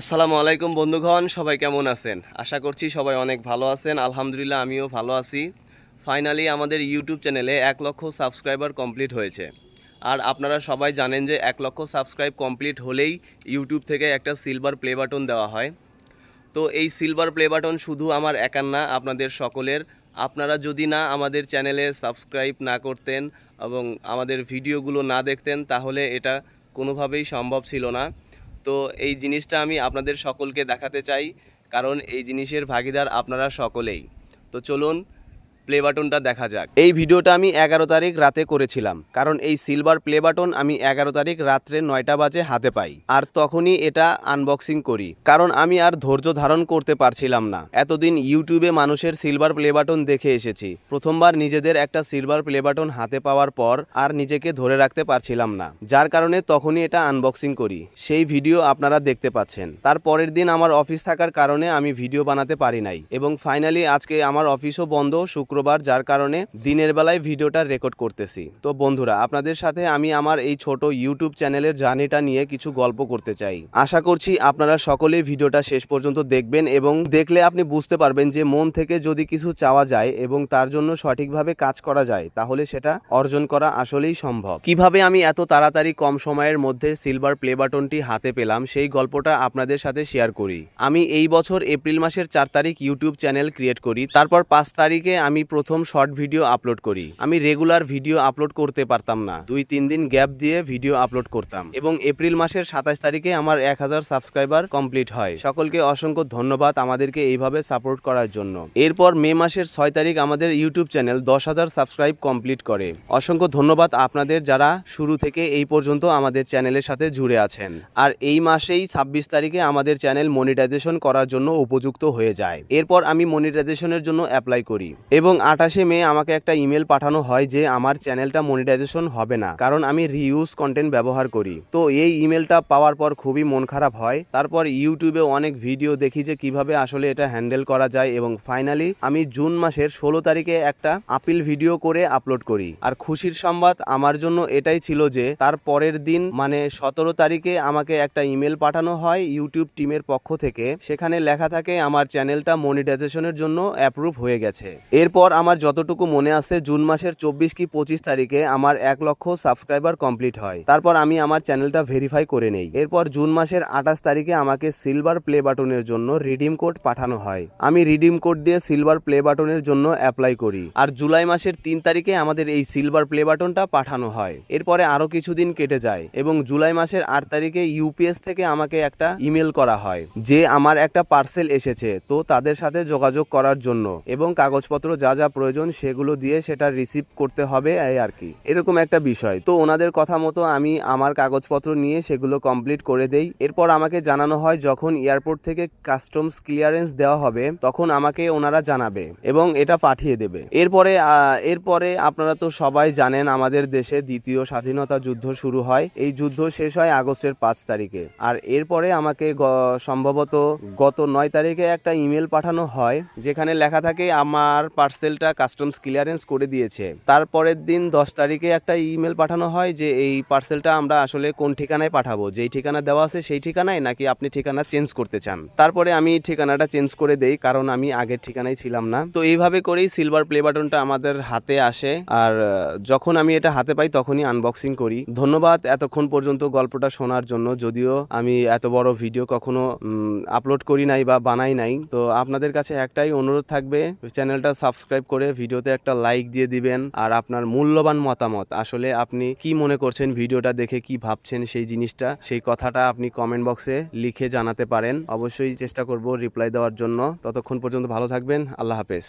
আসসালামু আলাইকুম বন্ধুগণ, সবাই কেমন আছেন? আশা করছি সবাই অনেক ভালো আছেন। আলহামদুলিল্লাহ, আমিও ভালো আছি। ফাইনালি আমাদের ইউটিউব চ্যানেলে এক লক্ষ সাবস্ক্রাইবার কমপ্লিট হয়েছে। আর আপনারা সবাই জানেন যে এক লক্ষ সাবস্ক্রাইব কমপ্লিট হলেই ইউটিউব থেকে একটা সিলভার প্লে বাটন দেওয়া হয়। তো এই সিলভার প্লে বাটন শুধু আমার একার না, আপনাদের সকলের। আপনারা যদি না আমাদের চ্যানেলে সাবস্ক্রাইব না করতেন এবং আমাদের ভিডিওগুলো না দেখতেন, তাহলে এটা কোনোভাবেই সম্ভব ছিল না। তো এই জিনিসটা আমি আপনাদের সকলকে দেখাতে চাই, কারণ এই জিনিসের ভাগিদার আপনারা সকলেই। তো চলুন প্লে বাটনটা দেখা যাক। এই ভিডিওটা আমি এগারো তারিখ রাতে করেছিলাম, কারণ এই সিলভার প্লে বাটন আমি এগারো তারিখ রাত্রে নয়টা বাজে হাতে পাই। আর তখনই এটা আনবক্সিং করি, কারণ আমি আর ধৈর্য ধারণ করতে পারছিলাম না। এতদিন ইউটিউবে মানুষের সিলভার প্লে বাটন দেখে এসেছি। প্রথমবার নিজেদের একটা সিলভার প্লে বাটন হাতে পাওয়ার পর আর নিজেকে ধরে রাখতে পারছিলাম না। যার কারণে তখনই এটা আনবক্সিং করি। সেই ভিডিও আপনারা দেখতে পাচ্ছেন। তার পরের দিন আমার অফিস থাকার কারণে আমি ভিডিও বানাতে পারি নাই। এবং ফাইনালি আজকে আমার অফিসও বন্ধ শুক্রবার, যার কারণে দিনের বেলায় ভিডিওটা রেকর্ড করতেছি। তো বন্ধুরা, আপনাদের সাথে আমি আমার এই ছোট ইউটিউব চ্যানেলের জার্নিটা নিয়ে কিছু গল্প করতে চাই। আশা করছি আপনারা সকলেই ভিডিওটা শেষ পর্যন্ত দেখবেন এবং দেখলে আপনি বুঝতে পারবেন যে মন থেকে যদি কিছু চাওয়া যায় এবং তার জন্য সঠিকভাবে কাজ করা যায়, তাহলে সেটা অর্জন করা আসলেই সম্ভব। কীভাবে আমি এত তাড়াতাড়ি কম সময়ের মধ্যে সিলভার প্লে বাটনটি হাতে পেলাম, সেই গল্পটা আপনাদের সাথে শেয়ার করি। আমি এই বছর এপ্রিল মাসের চার তারিখ ইউটিউব চ্যানেল ক্রিয়েট করি, তারপর পাঁচ তারিখে আমি প্রথম শর্ট ভিডিও আপলোড করি। আমি রেগুলার ভিডিও আপলোড করতে পারতাম না। দুই, তিন দিন গ্যাপ দিয়ে ভিডিও আপলোড করতাম। এবং এপ্রিল মাসের সাতাশ তারিখে আমার এক হাজার সাবস্ক্রাইবার কমপ্লিট হয়। সকলকে অসংখ্য ধন্যবাদ আমাদেরকে এইভাবে সাপোর্ট করার জন্য। এরপর মে মাসের ছয় তারিখ আমাদের ইউটিউব চ্যানেল দশ হাজার সাবস্ক্রাইব কমপ্লিট করে। অসংখ্য ধন্যবাদ আপনাদের যারা শুরু থেকে এই পর্যন্ত আমাদের চ্যানেলের সাথে জুড়ে আছেন। আর এই মাসেই ছাব্বিশ তারিখে আমাদের চ্যানেল মনিটাইজেশন করার জন্য উপযুক্ত হয়ে যায়। এরপর আমি মনিটাইজেশনের জন্য অ্যাপ্লাই করি। এবং আঠাশে মে আমাকে একটা ইমেল পাঠানো হয় যে আমার চ্যানেলটা মনিটাইজেশন হবে না, কারণ আমি রিউজ কন্টেন্ট ব্যবহার করি। তো এই ইমেলটা পাওয়ার পর খুবই মন খারাপ হয়। তারপর ইউটিউবে অনেক ভিডিও দেখি যে কীভাবে আসলে এটা হ্যান্ডেল করা যায় এবং ফাইনালি আমি জুন মাসের ষোলো তারিখে একটা আপিল ভিডিও করে আপলোড করি। আর খুশির সংবাদ আমার জন্য এটাই ছিল যে তার পরের দিন মানে সতেরো তারিখে আমাকে একটা ইমেল পাঠানো হয় ইউটিউব টিমের পক্ষ থেকে। সেখানে লেখা থাকে, আমার চ্যানেলটা মনিটাইজেশনের জন্য অ্যাপ্রুভ হয়ে গেছে। এরপর আমার যতটুকু মনে আছে, জুন মাসের চব্বিশ কি পঁচিশ তারিখে আমার এক লক্ষ সাবস্ক্রাইবার কমপ্লিট হয়। তারপর আমি আমার চ্যানেলটা ভেরিফাই করে নেই। এরপর জুন মাসের আঠাশ তারিখে আমাকে সিলভার প্লে বাটনের জন্য রিডিম কোড পাঠানো হয়। আমি রিডিম কোড দিয়ে সিলভার প্লে বাটনের জন্য অ্যাপ্লাই করি। আর জুলাই মাসের তিন তারিখে আমাদের এই সিলভার প্লে বাটনটা পাঠানো হয়। এরপরে আরও কিছুদিন কেটে যায় এবং জুলাই মাসের আট তারিখে ইউপিএস থেকে আমাকে একটা ইমেল করা হয়, যে আমার একটা পার্সেল এসেছে, তো তাদের সাথে যোগাযোগ করার জন্য এবং কাগজপত্র যা যা প্রয়োজন সেগুলো দিয়ে সেটা রিসিভ করতে হবে, এই আর কি। এরকম একটা বিষয়। তো ওনাদের কথা মতো আমি আমার কাগজপত্র নিয়ে সেগুলো কমপ্লিট করে দেই। এরপর আমাকে জানানো হয় যখন এয়ারপোর্ট থেকে কাস্টমস ক্লিয়ারেন্স দেওয়া হবে, তখন আমাকে ওনারা জানাবে এবং এটা পাঠিয়ে দেবে। এরপরে এরপরে আপনারা তো সবাই জানেন আমাদের দেশে দ্বিতীয় স্বাধীনতা যুদ্ধ শুরু হয়। এই যুদ্ধ শেষ হয় আগস্টের পাঁচ তারিখে। আর এরপরে আমাকে সম্ভবত গত নয় তারিখে একটা ইমেল পাঠানো হয়, যেখানে লেখা থাকে, আমার পার্সেলটা কাস্টমস ক্লিয়ারেন্স করে দিয়েছে। তারপরের দিন দশ তারিখে একটা ইমেল পাঠানো হয় যে, এই পার্সেলটা আমরা আসলে কোন ঠিকানায় পাঠাবো? যেই ঠিকানা দেওয়া আছে সেই ঠিকানায় নাকি আপনি ঠিকানা চেঞ্জ করতে চান? তারপরে আমি ঠিকানাটা চেঞ্জ করে দেই, কারণ আমি আগের ঠিকানায় ছিলাম না। তো এইভাবে করেই সিলভার প্লে বাটনটা আমাদের হাতে আসে। আর, যখন আমি এটা হাতে পাই, তখনই আনবক্সিং করি। ধন্যবাদ এতক্ষণ পর্যন্ত গল্পটা শোনার জন্য। যদিও আমি এত বড় ভিডিও কখনো আপলোড করি নাই বা বানাই নাই। তো আপনাদের কাছে একটাই অনুরোধ থাকবে, চ্যানেলটা সাবস্ক্রাইব করে ভিডিওতে একটা লাইক দিয়ে দিবেন। আর আপনার মূল্যবান মতামত, আসলে আপনি কি মনে করছেন ভিডিওটা দেখে কি ভাবছেন সেই জিনিসটা, সেই কথাটা আপনি কমেন্ট বক্সে লিখে জানাতে পারেন। অবশ্যই চেষ্টা করব রিপ্লাই দেওয়ার জন্য। ততক্ষণ পর্যন্ত ভালো থাকবেন। আল্লাহ হাফেজ।